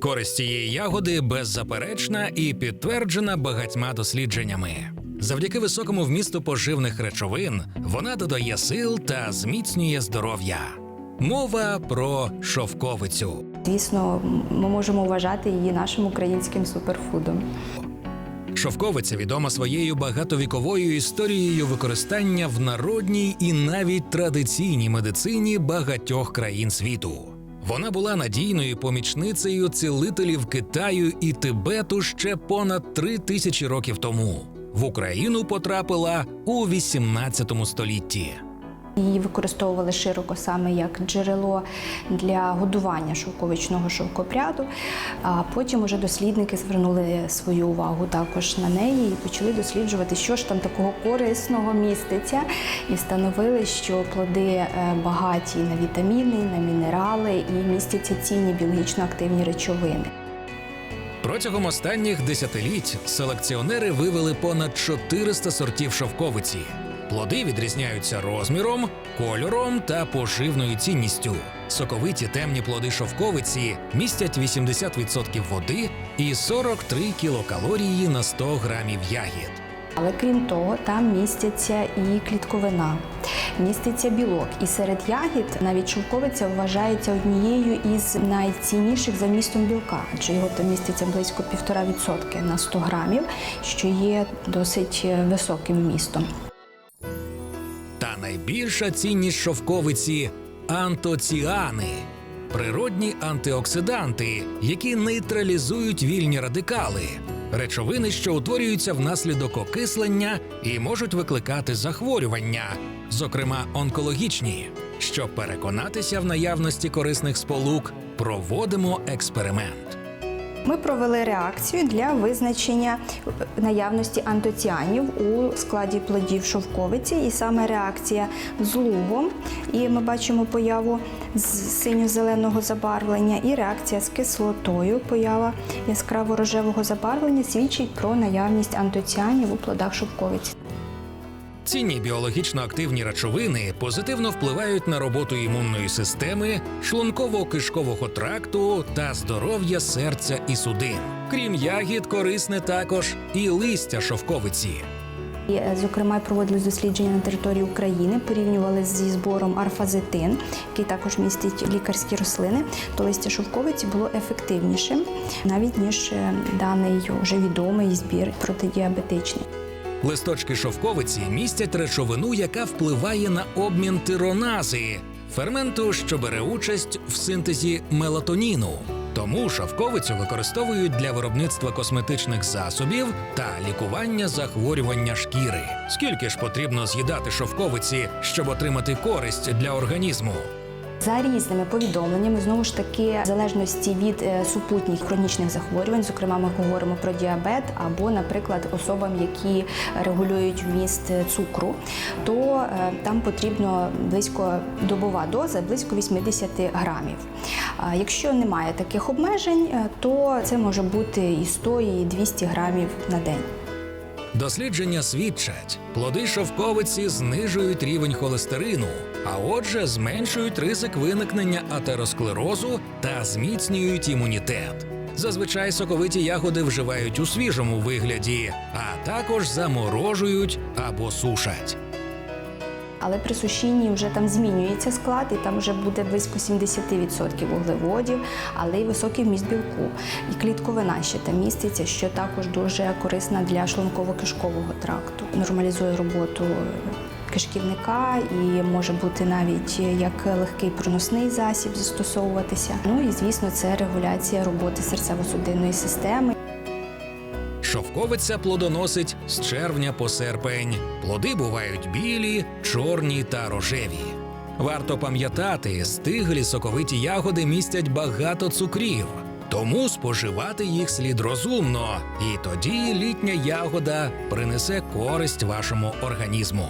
Користь цієї ягоди беззаперечна і підтверджена багатьма дослідженнями. Завдяки високому вмісту поживних речовин вона додає сил та зміцнює здоров'я. Мова про шовковицю. Звісно, ми можемо вважати її нашим українським суперфудом. Шовковиця відома своєю багатовіковою історією використання в народній і навіть традиційній медицині багатьох країн світу. Вона була надійною помічницею цілителів Китаю і Тибету ще понад три тисячі років тому. В Україну потрапила у 18 столітті. Її використовували широко саме як джерело для годування шовковичного шовкопряду. А потім уже дослідники звернули свою увагу також на неї і почали досліджувати, що ж там такого корисного міститься, і встановили, що плоди е, багаті на вітаміни, на мінерали і містяться цінні біологічно активні речовини. Протягом останніх десятиліть селекціонери вивели понад 400 сортів шовковиці. Плоди відрізняються розміром, кольором та поживною цінністю. Соковиті темні плоди шовковиці містять 80% води і 43 кілокалорії на 100 грамів ягід. Але крім того, там містяться і клітковина, міститься білок. І серед ягід навіть шовковиця вважається однією із найцінніших за вмістом білка, адже його там міститься близько 1,5% на 100 грамів, що є досить е, високим вмістом. Найбільша цінність шовковиці антоціани природні антиоксиданти, які нейтралізують вільні радикали, речовини, що утворюються внаслідок окислення і можуть викликати захворювання, зокрема онкологічні. Щоб переконатися в наявності корисних сполук, проводимо експеримент. Ми провели реакцію для визначення наявності антоціанів у складі плодів шовковиці, і саме реакція з лугом, і ми бачимо появу з синьо-зеленого забарвлення, і реакція з кислотою, поява яскраво рожевого забарвлення свідчить про наявність антоціанів у плодах шовковиці. Цінні біологічно активні речовини позитивно впливають на роботу імунної системи, шлунково-кишкового тракту та здоров'я серця і судин. Крім ягід, корисне також і листя шовковиці. Е, Зокрема, проводили дослідження на території України, порівнювали зі збором арфазетин, який також містить лікарські рослини. То листя шовковиці було ефективнішим, навіть ніж е, даний вже відомий збір протидіабетичний. Листочки шовковиці містять речовину, яка впливає на обмін тиронази, ферменту, що бере участь в синтезі мелатоніну. Тому шовковицю використовують для виробництва косметичних засобів та лікування захворювання шкіри. Скільки ж потрібно з'їдати шовковиці, щоб отримати користь для організму? За різними повідомленнями, знову ж таки, в залежності від е, супутніх хронічних захворювань, зокрема, ми говоримо про діабет або, наприклад, особам, які регулюють вміст е, цукру, то е, там потрібно близько добова доза, близько 80 грамів. Якщо немає таких обмежень, то це може бути і 100, і 200 грамів на день. Дослідження свідчать, плоди шовковиці знижують рівень холестерину, а отже, зменшують ризик виникнення атеросклерозу та зміцнюють імунітет. Зазвичай соковиті ягоди вживають у свіжому вигляді, а також заморожують або сушать. Але при сушінні вже там змінюється склад, і там вже буде близько 70% вуглеводів, але й високий вміст білку. І клітковина ще там міститься, що також дуже корисна для шлунково-кишкового тракту. Нормалізує роботу кишківника і може бути навіть як легкий проносний засіб застосовуватися. Ну і звісно, це регуляція роботи серцево-судинної системи. Шовковиця плодоносить з червня по серпень. Плоди бувають білі, чорні та рожеві. Варто пам'ятати, стиглі соковиті ягоди містять багато цукрів, тому споживати їх слід розумно, і тоді літня ягода принесе користь вашому організму.